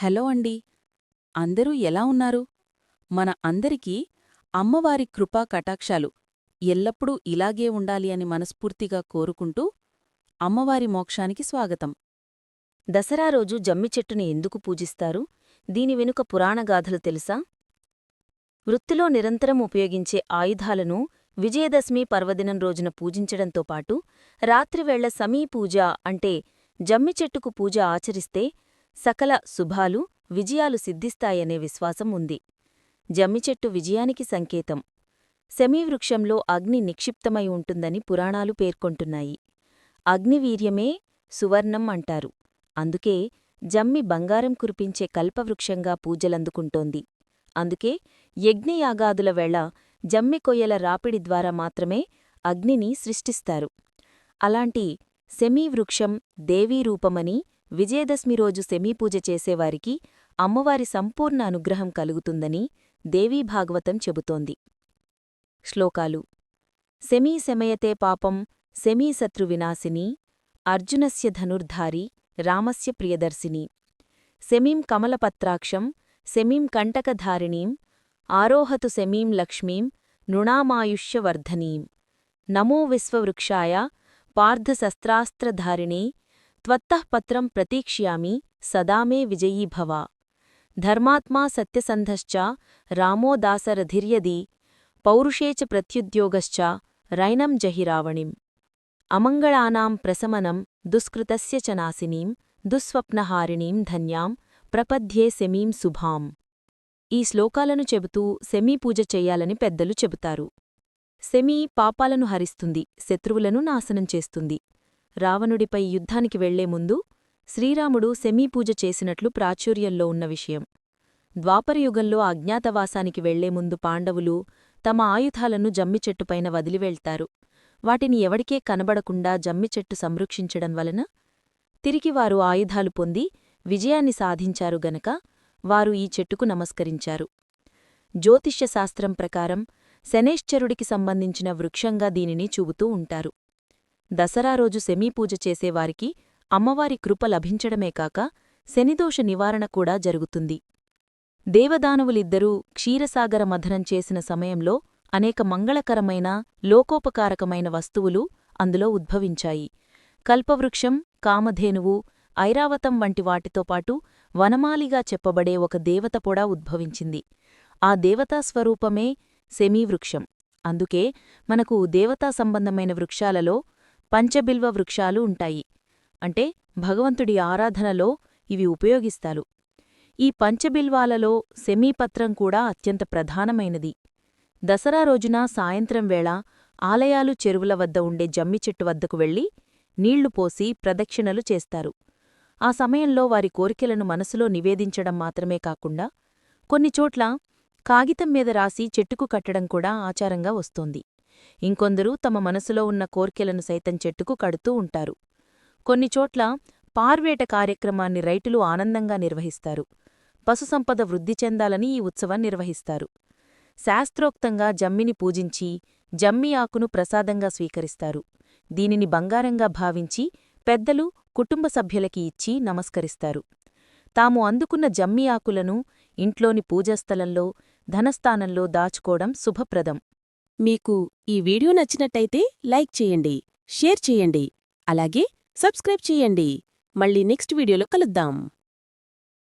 Hello అండి. అందరూ ఎలా ఉన్నారు? మన అందరికీ అమ్మవారి కృపా కటాక్షాలు ఎల్లప్పుడూ ఇలాగే ఉండాలి అని మనస్ఫూర్తిగా కోరుకుంటూ అమ్మవారి మోక్షానికి స్వాగతం. దసరా రోజు జమ్మి చెట్టుని ఎందుకు పూజిస్తారు? దీని వెనుక పురాణగాథలు తెలుసా? వృత్తిలో నిరంతరం ఉపయోగించే ఆయుధాలను విజయదశమి పర్వదినం రోజున పూజించడంతో పాటు రాత్రివేళ సమీ పూజ అంటే జమ్మి చెట్టుకు పూజ ఆచరిస్తే సకల శుభాలు విజయాలు సిద్ధిస్తాయనే విశ్వాసం ఉంది. జమ్మిచెట్టు విజయానికి సంకేతం. శమీవృక్షంలో అగ్ని నిక్షిప్తమై ఉంటుందని పురాణాలు పేర్కొంటున్నాయి. అగ్నివీర్యమే సువర్ణం అంటారు. అందుకే జమ్మి బంగారం కురిపించే కల్పవృక్షంగా పూజలందుకుంటోంది. అందుకే యజ్ఞయాగాదుల వేళ జమ్మి కొయ్యల రాపిడి ద్వారా మాత్రమే అగ్నిని సృష్టిస్తారు. అలాంటి సెమీవృక్షం దేవీరూపమని విజయదశమి రోజు శమీపూజ చేసేవారికి అమ్మవారి సంపూర్ణ అనుగ్రహం కలుగుతుందని దేవీభాగవతం చెబుతోంది. శ్లోకాలు శమీ శమయతే పాపం శమీ శత్రువినాశిని అర్జునస్య ధనుర్ధారి రామస్య ప్రియదర్శిని. శమీం కమలపత్రాక్షం శమీం కంటకధారిణీం ఆరోహతు శమీం లక్ష్మీం నృణామాయుష్యవర్ధనీం. నమో విశ్వవృక్షాయ పార్థశస్త్రాస్త్రధారిణే త్వత్తఃపత్రం ప్రతీక్ష్యామి సదా మే విజయీ భవ. ధర్మాత్మా సత్యసంధశ్చ రామోదాసరధిర్యది పౌరుషేచ పౌరుషే చ ప్రత్యుద్యోగశ్చ రైనం జహి రావణిం. అమంగళానాం ప్రశమనం దుష్కృతస్య చ నాశినీం దుస్వప్నహారిణీం ధన్యాం ప్రపద్యే సెమీం శుభాం. ఈ శ్లోకాలను చెబుతూ సెమీపూజ పూజ చెయ్యాలని పెద్దలు చెబుతారు. సెమీ పాపాలను హరిస్తుంది శత్రువులను నాశనం చేస్తుంది. రావణుడిపై యుద్ధానికి వెళ్ళే ముందు శ్రీరాముడు శమీపూజ చేసినట్లు ప్రాచుర్యంలో ఉన్న విషయం. ద్వాపరయుగంలో అజ్ఞాతవాసానికి వెళ్ళే ముందు పాండవులు తమ ఆయుధాలను జమ్మిచెట్టుపైన వదిలివెళ్తారు. వాటిని ఎవడికే కనబడకుండా జమ్మిచెట్టు సంరక్షించడం వలన తిరిగి వారు ఆయుధాలు పొంది విజయాన్ని సాధించారు గనక వారు ఈ చెట్టుకు నమస్కరించారు. జ్యోతిష్యశాస్త్రం ప్రకారం శనేశ్చరుడికి సంబంధించిన వృక్షంగా దీనిని చూపుతూ ఉంటారు. దసరా రోజు సెమీపూజ చేసేవారికి అమ్మవారి కృప లభించడమే కాక శనిదోష నివారణ కూడా జరుగుతుంది. దేవదానవులిద్దరూ క్షీరసాగర మథనం చేసిన సమయంలో అనేక మంగళకరమైన లోకోపకారకమైన వస్తువులు అందులో ఉద్భవించాయి. కల్పవృక్షం కామధేనువు ఐరావతం వంటి వాటితో పాటు వనమాలిగా చెప్పబడే ఒక దేవత కూడా ఉద్భవించింది. ఆ దేవతా స్వరూపమే సెమీవృక్షం అందుకే మనకు దేవతా సంబంధమైన వృక్షాలలో పంచబిల్వ వృక్షాలు ఉంటాయి. అంటే భగవంతుడి ఆరాధనలో ఇవి ఉపయోగిస్తారు. ఈ పంచబిల్వాలలో సెమీపత్రం కూడా అత్యంత ప్రధానమైనది. దసరా రోజున సాయంత్రం వేళ ఆలయాలు చెరువుల వద్ద ఉండే జమ్మి చెట్టు వద్దకు వెళ్ళి నీళ్ళు పోసి ప్రదక్షిణలు చేస్తారు. ఆ సమయంలో వారి కోరికలను మనసులో నివేదించడం మాత్రమే కాకుండా కొన్నిచోట్ల కాగితం మీద రాసి చెట్టుకు కట్టడం కూడా ఆచారంగా వస్తోంది. ఇంకొందరు తమ మనసులో ఉన్న కోర్కెలను సైతం చెట్టుకు కడుతూ ఉంటారు. కొన్నిచోట్ల పార్వేట కార్యక్రమాన్ని రైతులు ఆనందంగా నిర్వహిస్తారు. పశుసంపద వృద్ధి చెందాలని ఈ ఉత్సవం నిర్వహిస్తారు. శాస్త్రోక్తంగా జమ్మిని పూజించి జమ్మి ఆకును ప్రసాదంగా స్వీకరిస్తారు. దీనిని బంగారంగా భావించి పెద్దలు కుటుంబ సభ్యులకి ఇచ్చి నమస్కరిస్తారు. తాము అందుకున్న జమ్మి ఆకులను ఇంట్లోని పూజాస్థలంలో ధనస్థానంలో దాచుకోవడం శుభప్రదం. మీకు ఈ వీడియో నచ్చినట్టయితే లైక్ చేయండి షేర్ చేయండి అలాగే సబ్స్క్రైబ్ చేయండి. మళ్ళీ నెక్స్ట్ వీడియోలో కలుద్దాం.